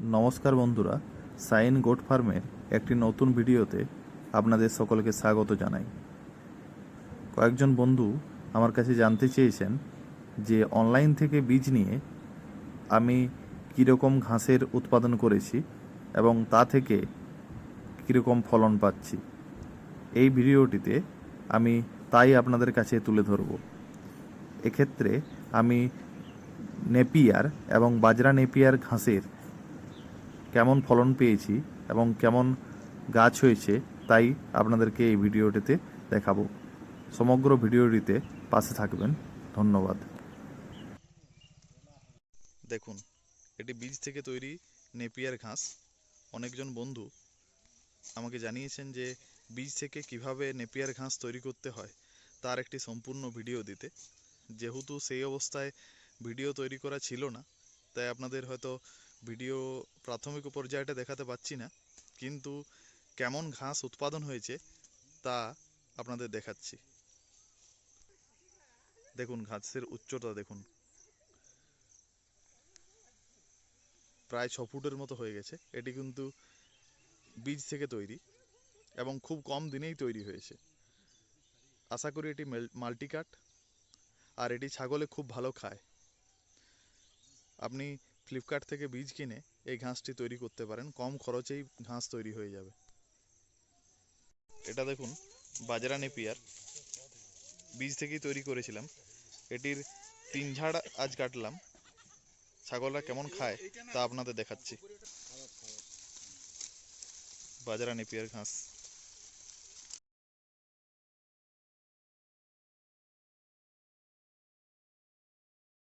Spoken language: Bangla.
নমস্কার বন্ধুরা, সাইন গোট ফার্মের একটি নতুন ভিডিওতে আপনাদের সকলকে স্বাগত জানাই। কয়েকজন বন্ধু আমার কাছে জানতে চেয়েছেন যে অনলাইন থেকে বীজ নিয়ে আমি কীরকম ঘাসের উৎপাদন করেছি এবং তা থেকে কীরকম ফলন পাচ্ছি। এই ভিডিওটিতে আমি তাই আপনাদের কাছে তুলে ধরব। এক্ষেত্রে আমি নেপিয়ার এবং বাজরা নেপিয়ার ঘাসের কেমন ফলন পেয়েছি এবং কেমন গাছ হয়েছে তাই আপনাদেরকে এই ভিডিওটিতে দেখাবো। সমগ্র ভিডিওটিতে পাশে থাকবেন। ধন্যবাদ। দেখুন, এটি বীজ থেকে তৈরি নেপিয়ার ঘাস। অনেকজন বন্ধু আমাকে জানিয়েছেন যে বীজ থেকে কীভাবে নেপিয়ার ঘাস তৈরি করতে হয় তার একটি সম্পূর্ণ ভিডিও দিতে। যেহেতু সেই অবস্থায় ভিডিও তৈরি করা ছিল না, তাই আপনাদের হয়তো ভিডিও প্রাথমিক পর্যায়টা দেখাতে পাচ্ছি না, কিন্তু কেমন ঘাস উৎপাদন হয়েছে তা আপনাদের দেখাচ্ছি। দেখুন, ঘাসের উচ্চতা দেখুন। প্রায় ছ ফুটের মতো হয়ে গেছে। এটি কিন্তু বীজ থেকে তৈরি এবং খুব কম দিনেই তৈরি হয়েছে। আশা করি এটি মাল্টিকাট, আর এটি ছাগলে খুব ভালো খায়। আপনি ফ্লিপকার্ট থেকে বীজ কিনে এই ঘাসটি তৈরি করতে পারেন। কম খরচেই ঘাস তৈরি হয়ে যাবে। এটা দেখুন, বাজরা নেপিয়ার। বীজ থেকেই তৈরি করেছিলাম। এটির তিন ঝাড় আজ কাটলাম। ছাগলরা কেমন খায় তা আপনাদের দেখাচ্ছি। বাজরা নেপিয়ার ঘাস।